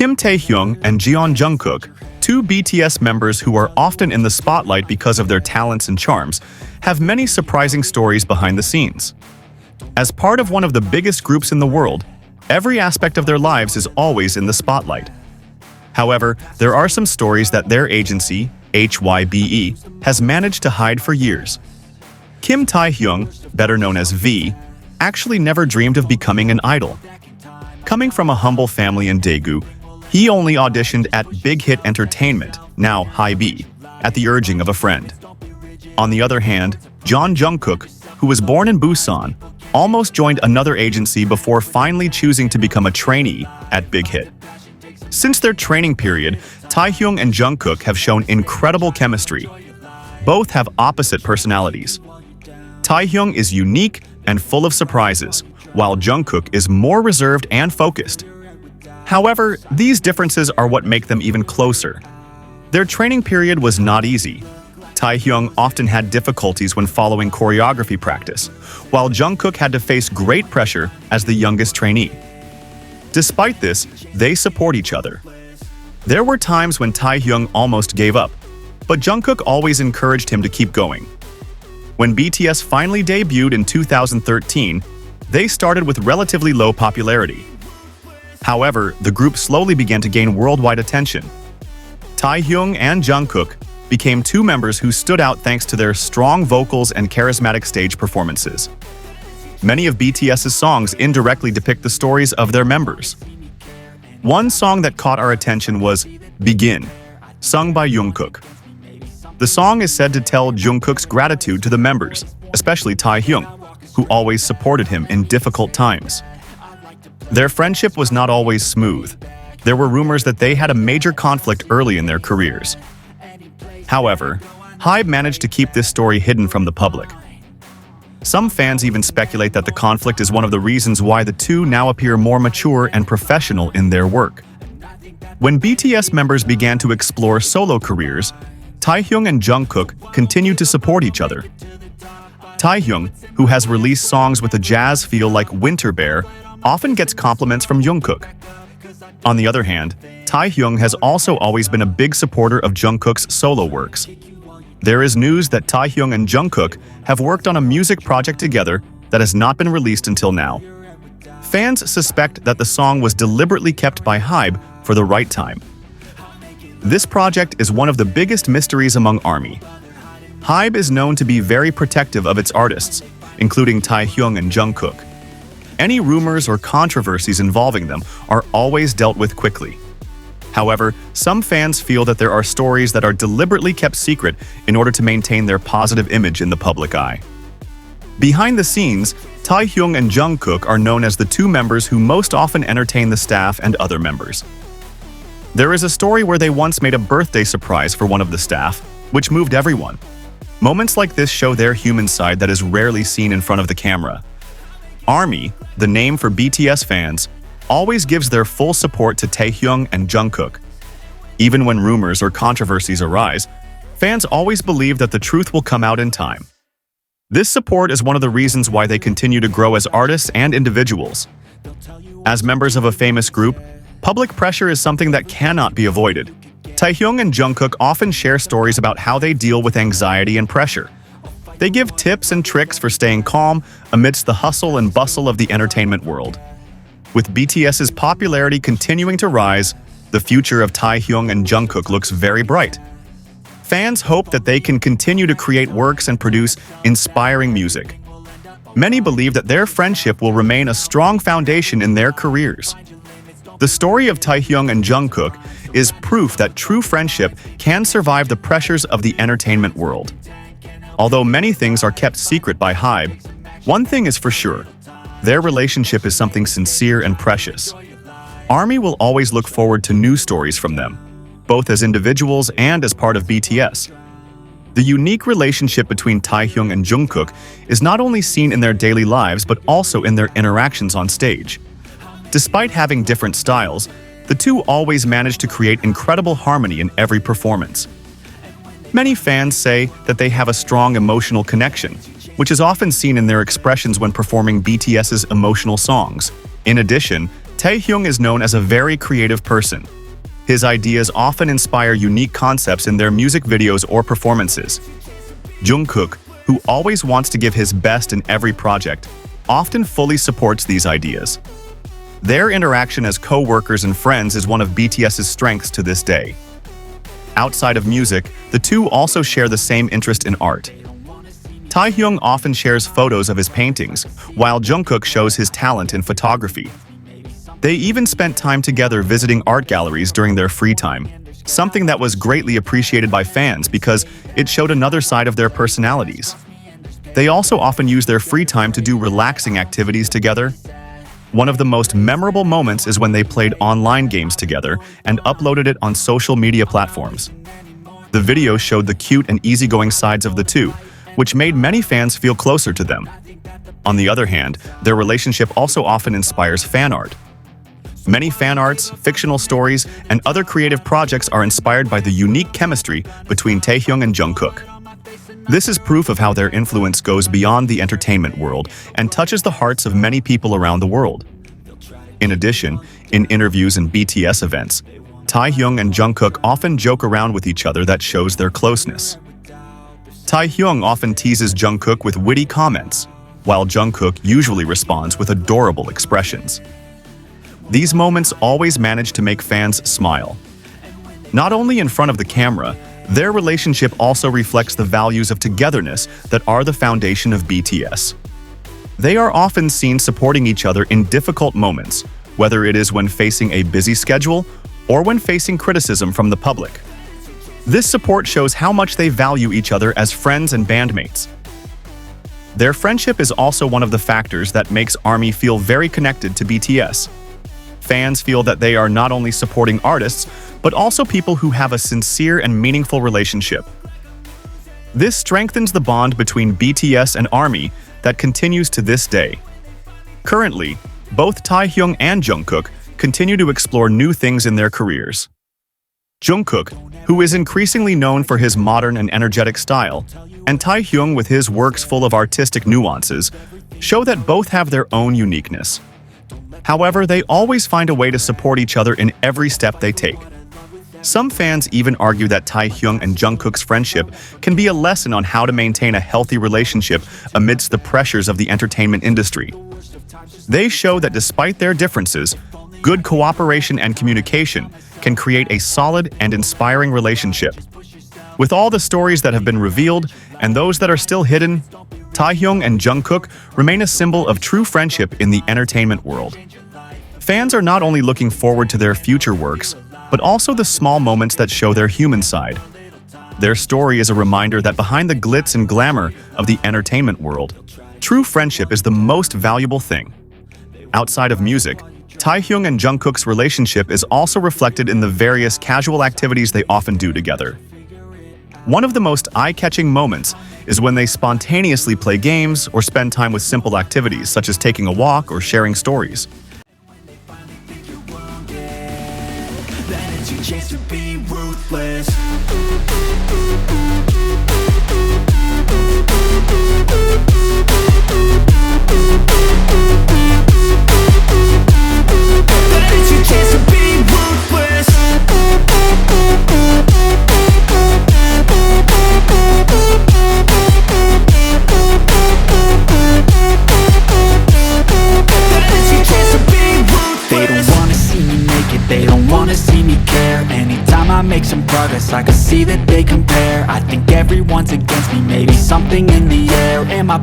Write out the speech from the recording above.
Kim Taehyung and Jeon Jungkook, two BTS members who are often in the spotlight because of their talents and charms, have many surprising stories behind the scenes. As part of one of the biggest groups in the world, every aspect of their lives is always in the spotlight. However, there are some stories that their agency, HYBE, has managed to hide for years. Kim Tae-hyung, better known as V, actually never dreamed of becoming an idol. Coming from a humble family in Daegu, he only auditioned at Big Hit Entertainment, now HYBE, at the urging of a friend. On the other hand, John Jungkook, who was born in Busan, almost joined another agency before finally choosing to become a trainee at Big Hit. Since their training period, Taehyung and Jungkook have shown incredible chemistry. Both have opposite personalities. Taehyung is unique and full of surprises, while Jungkook is more reserved and focused. However, these differences are what make them even closer. Their training period was not easy. Taehyung often had difficulties when following choreography practice, while Jungkook had to face great pressure as the youngest trainee. Despite this, they support each other. There were times when Taehyung almost gave up, but Jungkook always encouraged him to keep going. When BTS finally debuted in 2013, they started with relatively low popularity. However, the group slowly began to gain worldwide attention. Taehyung and Jungkook became two members who stood out thanks to their strong vocals and charismatic stage performances. Many of BTS's songs indirectly depict the stories of their members. One song that caught our attention was Begin, sung by Jungkook. The song is said to tell Jungkook's gratitude to the members, especially Taehyung, who always supported him in difficult times. Their friendship was not always smooth. There were rumors that they had a major conflict early in their careers. However, HYBE managed to keep this story hidden from the public. Some fans even speculate that the conflict is one of the reasons why the two now appear more mature and professional in their work. When BTS members began to explore solo careers, Taehyung and Jungkook continued to support each other. Taehyung, who has released songs with a jazz feel like Winter Bear, often gets compliments from Jungkook. On the other hand, Taehyung has also always been a big supporter of Jungkook's solo works. There is news that Taehyung and Jungkook have worked on a music project together that has not been released until now. Fans suspect that the song was deliberately kept by HYBE for the right time. This project is one of the biggest mysteries among ARMY. HYBE is known to be very protective of its artists, including Taehyung and Jungkook. Any rumors or controversies involving them are always dealt with quickly. However, some fans feel that there are stories that are deliberately kept secret in order to maintain their positive image in the public eye. Behind the scenes, Taehyung and Jungkook are known as the two members who most often entertain the staff and other members. There is a story where they once made a birthday surprise for one of the staff, which moved everyone. Moments like this show their human side that is rarely seen in front of the camera. ARMY, the name for BTS fans, always gives their full support to Taehyung and Jungkook. Even when rumors or controversies arise, fans always believe that the truth will come out in time. This support is one of the reasons why they continue to grow as artists and individuals. As members of a famous group, public pressure is something that cannot be avoided. Taehyung and Jungkook often share stories about how they deal with anxiety and pressure, they give tips and tricks for staying calm amidst the hustle and bustle of the entertainment world. With BTS's popularity continuing to rise, the future of Taehyung and Jungkook looks very bright. Fans hope that they can continue to create works and produce inspiring music. Many believe that their friendship will remain a strong foundation in their careers. The story of Taehyung and Jungkook is proof that true friendship can survive the pressures of the entertainment world. Although many things are kept secret by HYBE, one thing is for sure. Their relationship is something sincere and precious. ARMY will always look forward to new stories from them, both as individuals and as part of BTS. The unique relationship between Taehyung and Jungkook is not only seen in their daily lives but also in their interactions on stage. Despite having different styles, the two always manage to create incredible harmony in every performance. Many fans say that they have a strong emotional connection, which is often seen in their expressions when performing BTS's emotional songs. In addition, Taehyung is known as a very creative person. His ideas often inspire unique concepts in their music videos or performances. Jungkook, who always wants to give his best in every project, often fully supports these ideas. Their interaction as co-workers and friends is one of BTS's strengths to this day. Outside of music, the two also share the same interest in art. Taehyung often shares photos of his paintings, while Jungkook shows his talent in photography. They even spent time together visiting art galleries during their free time, something that was greatly appreciated by fans because it showed another side of their personalities. They also often use their free time to do relaxing activities together. One of the most memorable moments is when they played online games together and uploaded it on social media platforms. The video showed the cute and easygoing sides of the two, which made many fans feel closer to them. On the other hand, their relationship also often inspires fan art. Many fan arts, fictional stories, and other creative projects are inspired by the unique chemistry between Taehyung and Jungkook. This is proof of how their influence goes beyond the entertainment world and touches the hearts of many people around the world. In addition, in interviews and BTS events, Taehyung and Jungkook often joke around with each other that shows their closeness. Taehyung often teases Jungkook with witty comments, while Jungkook usually responds with adorable expressions. These moments always manage to make fans smile. Not only in front of the camera, their relationship also reflects the values of togetherness that are the foundation of BTS. They are often seen supporting each other in difficult moments, whether it is when facing a busy schedule or when facing criticism from the public. This support shows how much they value each other as friends and bandmates. Their friendship is also one of the factors that makes ARMY feel very connected to BTS. Fans feel that they are not only supporting artists, but also people who have a sincere and meaningful relationship. This strengthens the bond between BTS and ARMY that continues to this day. Currently, both Taehyung and Jungkook continue to explore new things in their careers. Jungkook, who is increasingly known for his modern and energetic style, and Taehyung with his works full of artistic nuances, show that both have their own uniqueness. However, they always find a way to support each other in every step they take. Some fans even argue that Taehyung and Jungkook's friendship can be a lesson on how to maintain a healthy relationship amidst the pressures of the entertainment industry. They show that despite their differences, good cooperation and communication can create a solid and inspiring relationship. With all the stories that have been revealed and those that are still hidden, Taehyung and Jungkook remain a symbol of true friendship in the entertainment world. Fans are not only looking forward to their future works, but also the small moments that show their human side. Their story is a reminder that behind the glitz and glamour of the entertainment world, true friendship is the most valuable thing. Outside of music, Taehyung and Jungkook's relationship is also reflected in the various casual activities they often do together. One of the most eye-catching moments is when they spontaneously play games or spend time with simple activities such as taking a walk or sharing stories. chance ruthless I can see that they compare. I think everyone's against me. Maybe something in the air. Am I